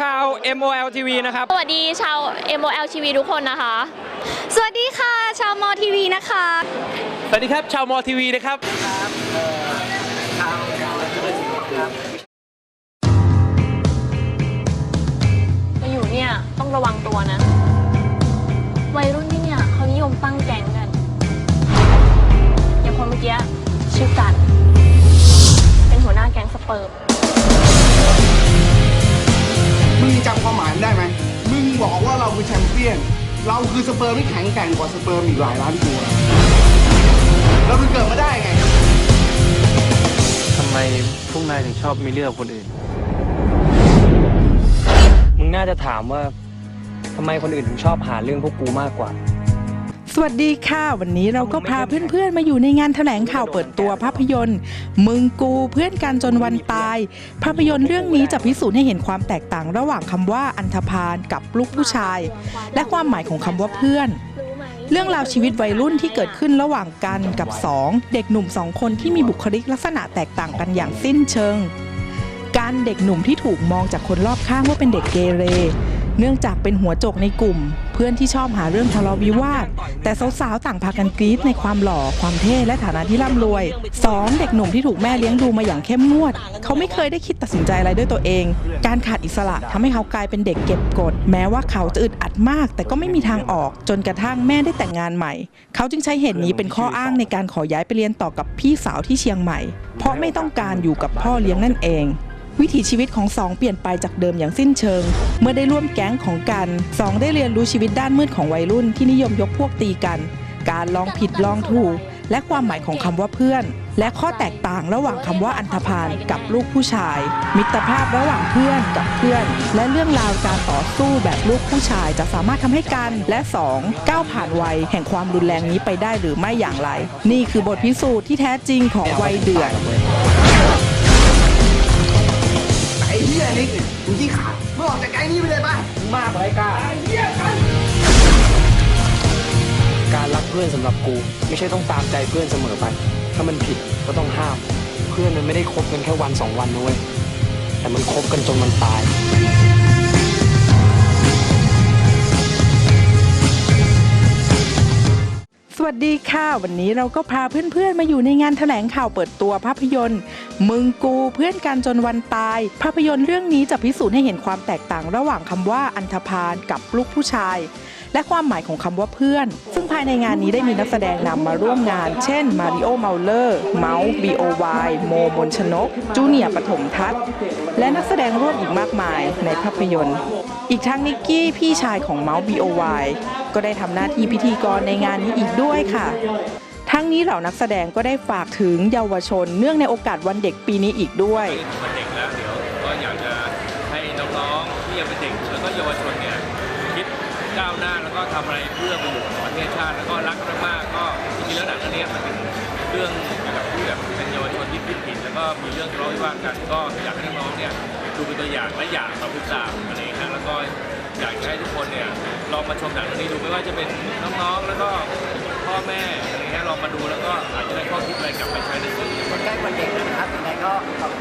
ชาว MOL TV นะครับ สวัสดีชาว MOL ชีวีทุกคนนะคะ สวัสดีค่ะ ชาวมอทีวีนะคะ สวัสดีครับ ชาวมอทีวีนะครับ มาอยู่เนี่ยต้องระวังตัวนะ วัยรุ่นที่เนี่ยเขานิยมตั้งแก๊งกัน อย่างคนเมื่อกี้ชื่อกัน เป็นหัวหน้าแก๊งสเปิร์ม จำความหมายมันได้ไหมมึงบอกว่าเราคือแชมเปี้ยน เราคือสเปิร์มที่แข็งแกร่งกว่าสเปิร์มอีกหลายล้านตัวเราถึงเกิดมาได้ไงทำไมพวกนายถึงชอบมีเรื่องกับคนอื่น มึงน่าจะถามว่าทำไมคนอื่นถึงชอบหาเรื่องพวกกูมากกว่า สวัสดีค่ะ วันนี้เราก็พาเพื่อนๆ มาอยู่ในงานแถลงข่าวเปิดตัวภาพยนตร์ มึงกูเพื่อนกันจนวันตาย ภาพยนตร์เรื่องนี้จะพิสูจน์ให้เห็นความแตกต่างระหว่างคำว่าอันธพาลกับลูกผู้ชาย และความหมายของคำว่าเพื่อน เรื่องราวชีวิตวัยรุ่นที่เกิดขึ้นระหว่างกันกับ2เด็กหนุ่มสองคนที่มีบุคลิกลักษณะแตกต่างกันอย่างสิ้นเชิง การเด็กหนุ่มที่ถูกมองจากคนรอบข้างว่าเป็นเด็กเกเร เนื่องจากเป็นหัวโจกในกลุ่ม เพื่อนที่ชอบหาเรื่องทะเลาะวิวาท แต่สาวๆต่างพากันกรี๊ดในความหล่อความเท่และฐานะที่ร่ำรวย 2. เด็กหนุ่มที่ถูกแม่เลี้ยงดูมาอย่างเข้มงวด เขาไม่เคยได้คิดตัดสินใจอะไรด้วยตัวเอง การขาดอิสระทำให้เขากลายเป็นเด็กเก็บกด แม้ว่าเขาจะอึดอัดมาก แต่ก็ไม่มีทางออกจนกระทั่งแม่ได้แต่งงานใหม่ เขาจึงใช้เหตุนี้เป็นข้ออ้างในการขอย้ายไปเรียนต่อกับพี่สาวที่เชียงใหม่ เพราะไม่ต้องการอยู่กับพ่อเลี้ยงนั่นเอง วิถีชีวิตของสองเปลี่ยนไปจากเดิมอย่างสิ้นเชิง เมื่อได้ร่วมแก๊งของกันสองได้เรียนรู้ชีวิตด้านมืดของวัยรุ่นที่นิยมยกพวกตีกัน การลองผิดลองถูก และความหมายของคำว่าเพื่อน และข้อแตกต่างระหว่างคำว่าอันธพาลกับลูกผู้ชาย มิตรภาพระหว่างเพื่อนกับเพื่อน และเรื่องราวการต่อสู้แบบลูกผู้ชายจะสามารถทำให้กันและสองก้าวผ่านวัยแห่งความรุนแรงนี้ไปได้หรือไม่อย่างไร นี่คือบทพิสูจน์ที่แท้จริงของวัยเดือด เหี้ยนิกเนี่ยมึงขี้ขาดมึงออกจากไอ้นี่ไปเลยป่ะมึงมากไปกล้าเฮียกันการรักเพื่อนสำหรับกู ไม่ใช่ต้องตามใจเพื่อนเสมอไป ถ้ามันผิดก็ต้องห้าม เพื่อนมันไม่ได้คบกันแค่วันสองวันนะเว้ยแต่มันคบกันจนมันตาย สวัสดีค่ะ วันนี้เราก็พาเพื่อนๆ มาอยู่ในงานแถลงข่าวเปิดตัวภาพยนตร์ มึงกูเพื่อนกันจนวันตาย ภาพยนตร์เรื่องนี้จะพิสูจน์ให้เห็นความแตกต่างระหว่างคำว่าอันธพาลกับลูกผู้ชาย และความหมายของคำว่าเพื่อน ซึ่งภายในงานนี้ได้มีนักแสดงนำมาร่วมงาน เช่นมาริโอเมาเลอร์เมาส์ B.O.Y โมมนชนก จูเนียปฐมทัศน์และนักแสดงร่วมอีกมากมายในภาพยนตร์ อีกทั้งนิกกี้พี่ชายของเมาส์ B.O.Y ก็ได้ทำหน้าที่พิธีกรในงานนี้อีกด้วยค่ะ ทั้งนี้เหล่านักแสดงก็ได้ฝากถึงเยาวชน เนื่องในโอกาสวันเด็กปีนี้อีกด้วย วันเด็กแล้วเดี๋ยวก็อยากจะให้น้องๆที่ยังเป็นเด็กแล้วก็เยาวชนเนี่ยคิดก้าวหน้าแล้วก็ทำอะไรเพื่อประโยชน์ของประเทศชาติแล้วก็รักมากๆก็จริงๆแล้วหนังเรื่องนี้มันเป็นเรื่องเกี่ยวกับที่แบบเป็นเยาวชนที่คิดผิดแล้วก็มีเรื่องทะเลาะวิวาทกันก็อยากให้น้องๆเนี่ย ดูเป็นตัวอย่างและอยากมาพูดตามอะไรอย่างเงี้ยแล้วก็อยากจะให้ทุกคนเนี่ยลองมาชมหนังเรื่องนี้ดูไม่ว่าจะเป็นน้องๆแล้วก็พ่อแม่อะไรเงี้ยลองมาดูแล้วก็อาจจะได้ข้อคิดอะไรกลับไปใช้ในชีวิตคนใกล้วันเด็กนะครับยังไงก็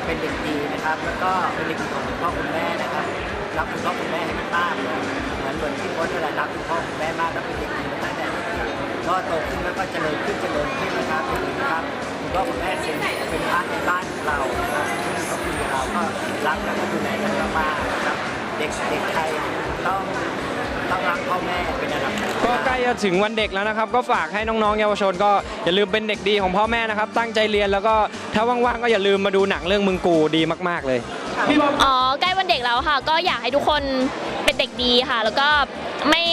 เป็นเด็กดีนะครับ แล้วก็เป็นเด็กดีของคุณพ่อคุณแม่นะครับรักคุณพ่อคุณแม่ให้มากๆเลยเหมือนเหมือนที่โค้ชเวลารักคุณพ่อคุณแม่มากแล้วเป็นเด็กดีมาตั้งแต่ก็โตขึ้นแล้วก็เจริญขึ้นเจริญขึ้นนะครับคุณพ่อคุณแม่เป็นเป็นพระในบ้านเรา นะครับซึ่งก็คือเราก็รักแล้วก็ดูแลกันมากๆนะครับเด็กเด็กไทยต้องต้องรักพ่อแม่เป็นอันดับหนึ่งก็ใกล้จะถึงวันเด็กแล้วนะครับ ก็ฝากให้น้องๆเยาวชน ก็อย่าลืมเป็นเด็กดีของพ่อแม่นะครับ ตั้งใจเรียนแล้วก็ถ้าว่างๆก็อย่าลืมมาดูหนังเรื่องมึงกูดีมากๆเลยอ๋อใกล้วันเด็กแล้วค่ะ ก็อยากให้ทุกคนเป็นเด็กดีค่ะ แล้วก็ไม่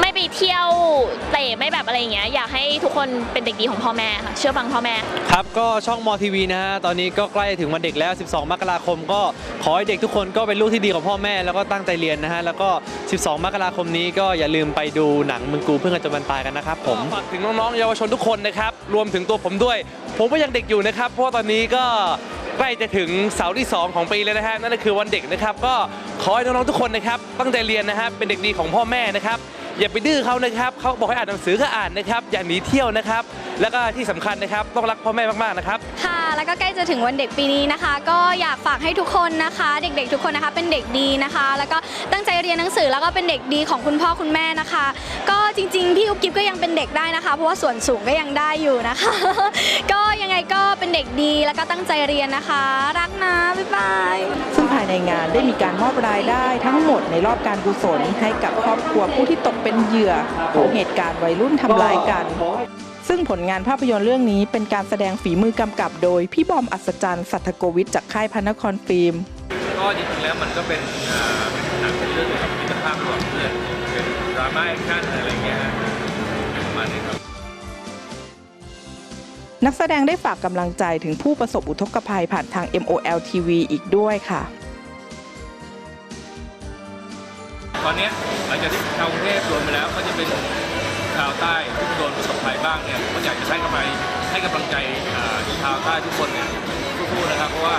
ไม่ไปเที่ยวเตะไม่แบบ อะไรอย่างเงี้ยอยากให้ทุกคนเป็นเด็กดีของพ่อแม่ค่ะเชื่อฟังพ่อแม่ ครับก็ช่องมอทีวีนะฮะตอนนี้ก็ใกล้ถึงวันเด็กแล้ว 12 มกราคม ก็ขอให้เด็กทุกคนก็เป็นลูกที่ดีของพ่อแม่ แล้วก็ตั้งใจเรียนนะฮะแล้วก็ 12 มกราคมนี้ก็อย่าลืมไปดูหนังมึงกูเพื่อนกันจนวันตายกันนะครับผมฝากถึงน้องๆเยาวชนทุกคนนะครับรวมถึงตัวผมด้วย ผมก็ยังเด็กอยู่นะครับ เพราะว่าตอนนี้ก็ใกล้จะถึงเสาร์ที่ 2 ของปีเลยนะฮะนั่นก็คือวันเด็กนะครับ ก็ขอให้น้องๆทุกคนนะครับตั้งใจเรียนนะครับเป็นเด็กดีของพ่อแม่นะครับ อย่าไปดื้อเขานะครับเขาบอกให้อ่านหนังสือก็อ่านนะครับ อย่าหนีเที่ยวนะครับ แล้วก็ที่สำคัญนะครับต้องรักพ่อแม่มากๆนะครับ แล้วก็ใกล้จะถึงวันเด็กปีนี้นะคะ ก็อยากฝากให้ทุกคนนะคะ เด็กๆ ทุกคนนะคะ เป็นเด็กดีนะคะ แล้วก็ตั้งใจเรียนหนังสือแล้วก็เป็นเด็กดีของคุณพ่อคุณแม่นะคะ ก็จริงๆพี่อุบกิฟก็ยังเป็นเด็กได้นะคะ เพราะว่าส่วนสูงก็ยังได้อยู่นะคะ ก็ยังไงก็เป็นเด็กดีแล้วก็ตั้งใจเรียนนะคะ รักนะบ๊ายบายซึ่งภายในงานได้มีการมอบรายได้ทั้งหมดในรอบการกุศลให้กับครอบครัวผู้ที่ตกเป็นเหยื่อของเหตุการณ์วัยรุ่นทำร้ายกัน ซึ่งผลงานภาพยนตร์เรื่องนี้เป็นการแสดงฝีมือกำกับโดย พี่บอมอัศจรรย์สัทธโกวิทจากค่ายพระนครฟิล์ม ก็จริงๆแล้วมันก็เป็นหนังเป็นเรื่องเกี่ยวกับมิตรภาพระหว่างเพื่อนเป็นดราม่าแอคชั่นอะไรเงี้ยประมาณนี้ครับนักแสดงได้ฝากกำลังใจถึงผู้ประสบอุทกภัยผ่านทาง MOL TV อีกด้วยค่ะ ตอนนี้หลังจากที่ชาวกรุงเทพรวมไปแล้วก็จะเป็น ชาวใต้ที่โดนประสบภัยบ้างเนี่ยผมอยากจะใช้กำลังใจให้กำลังใจชาวใต้ทุกคนเนี่ยสู้ๆนะครับเพราะว่า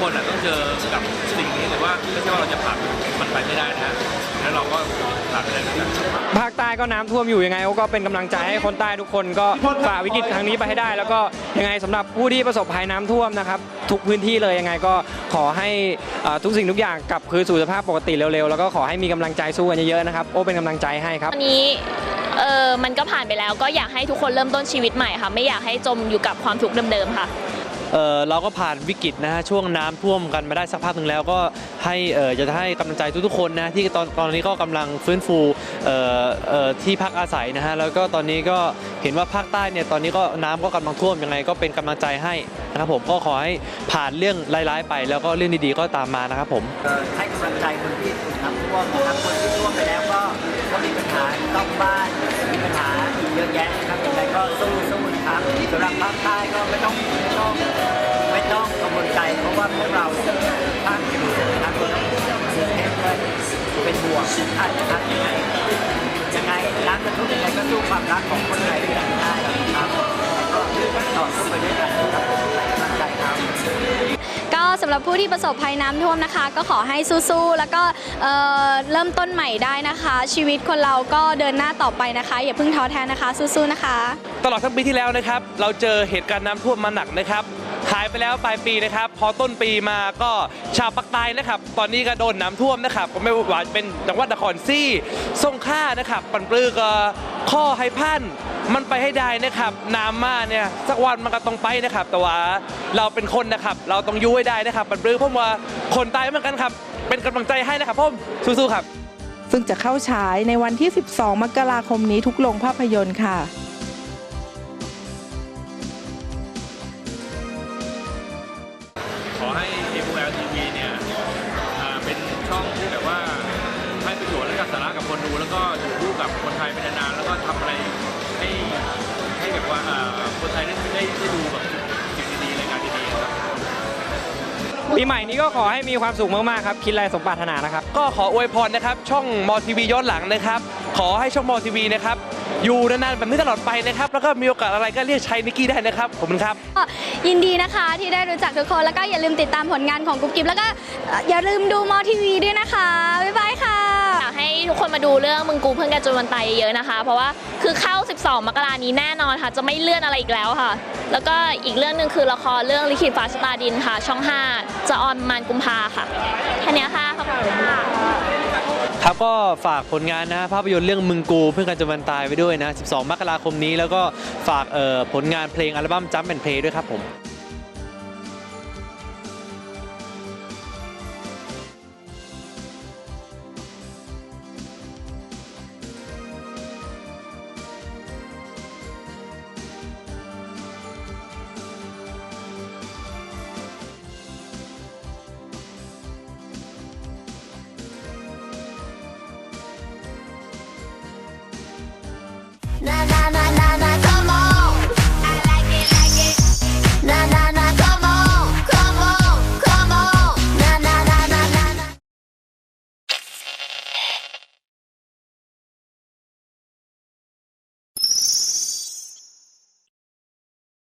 คนน่ะต้องเจอกับสิ่งนี้หรือว่าไม่ใช่ว่าเราจะผ่านมันไปไม่ได้นะแล้วเราก็ผ่านไปได้ด้วยกันภาคใต้ก็น้ำท่วมอยู่ยังไงก็เป็นกำลังใจให้คนใต้ทุกคนก็ฝ่าวิกฤตครั้งนี้ไปให้ได้ แล้วก็ยังไงสำหรับผู้ที่ประสบภัยน้ำท่วมนะครับ ทุกพื้นที่เลยยังไงก็ขอให้เอ่อทุกสิ่งทุกอย่างกลับคืนสู่สภาพปกติเร็วๆ แล้วก็ขอให้มีกำลังใจสู้กันเยอะๆนะครับโอ้เป็นกำลังใจให้ครับตอนนี้เออมันก็ผ่านไปแล้วก็อยากให้ทุกคนเริ่มต้นชีวิตใหม่ค่ะ ไม่อยากให้จมอยู่กับความทุกข์เดิมๆค่ะ เเราก็ผ่านวิกฤตนะฮะช่วงน้ำท่วมกันมาได้สักพักหนึ่งแล้วก็ให้จะให้กำลังใจทุกๆคนนะที่ตอนตอนนี้ก็กำลังฟื้นฟูที่พักอาศัยนะฮะแล้วก็ตอนนี้ก็เห็นว่าภาคใต้เนี่ยตอนนี้ก็น้ำก็กำลังท่วมยังไง ก็เป็นกำลังใจให้นะครับผมก็ขอให้ผ่านเรื่องร้ายๆไป แล้วก็เรื่องดีๆก็ตามมานะครับผมให้กำลังใจคนที่ถูกน้ำท่วมนะครับคนที่ท่วมไปแล้วก็ก็มีปัญหาต้องบ้านมีปัญหาอีกเยอะแยะนะครับยังไงก็สู้สู้นะครับสำหรับภาคใต้ก็ไม่ต้อง ใจเราะว่าพวกเราภาคอยู่นะครับตัวนั้นกรุงเทพด้วยเป็นห่วงทุกท่านนะครับยังไงยังไงรักกันทุกยังไงก็สู้ความรักของคนไทยด้วยกันได้นะครับก็ต่อสู้ไปด้วยกันครับกำลังใจครับก็สำหรับผู้ที่ประสบภัยน้ำท่วมนะคะ ก็ขอให้สู้ๆแล้วก็เเริ่มต้นใหม่ได้นะคะ ชีวิตคนเราก็เดินหน้าต่อไปนะคะ อย่าเพิ่งท้อแท้นะคะสู้ๆนะคะ ตลอดทั้งปีที่แล้วนะครับ เราเจอเหตุการณ์น้ำท่วมมาหนักนะครับ หายไปแล้วปลายปีนะครับ พอต้นปีมาก็ชาวภาคใต้นะครับ ตอนนี้ก็โดนน้ำท่วมนะครับ ก็ไม่ว่าจะเป็นจังหวัดนครซี่สงขลานะครับปันปลือก็ข้อให้พันมันไปให้ได้นะครับน้ำมาเนี่ยสักวันมันก็ต้องไปนะครับ แต่ว่าเราเป็นคนนะครับ เราต้องยุ่ให้ได้นะครับปันปลือเพราะว่าคนตายเหมือนกันครับ เป็นกำลังใจให้นะครับผมสู้ๆครับ ซึ่งจะเข้าฉายในวันที่ 12 มกราคมนี้ทุกโรงภาพยนตร์ค่ะ ปีใหม่นี้ก็ขอให้มีความสุขมากๆครับ คิดอะไรสมปรารถนานะครับ ก็ขออวยพรนะครับ ช่องมอทีวีย้อนหลังนะครับ ขอให้ช่องมอทีวีนะครับ อยู่นานๆแบบนี้ตลอดไปนะครับ แล้วก็มีโอกาสอะไรก็เรียกใช้นิกกี้ได้นะครับ ขอบคุณครับ ก็ยินดีนะคะที่ได้รู้จักทุกคน แล้วก็อย่าลืมติดตามผลงานของกุ๊บกิ๊บแล้วก็เอ่ออย่าลืมดูมอทีวีด้วยนะคะ บ๊ายบายค่ะากให้ทุกคนมาดูเรื่องมึงกูเพื่อนกันจนวันตายเยอะๆนะคะ เพราะว่าคือเข้า 12 มกรานี้แน่นอนค่ะ จะไม่เลื่อนอะไรอีกแล้วค่ะ แล้วก็อีกเรื่องหนึ่งคือละครเรื่องลิขิตฟ้าชะตาดินค่ะ ช่อง 5 จะออนประมาณกุมภาค่ะแค่นี้ค่ะขอบคุณค่ะครับก็ฝากผลงานนะภาพยนตร์เรื่องมึงกูเพื่อนกันจนวันตายไว้ด้วยนะ 12 มกราคมนี้แล้วก็ฝากผลงานเพลงอัลบั้มจัมเป็นเพลงด้วยครับผม na na na.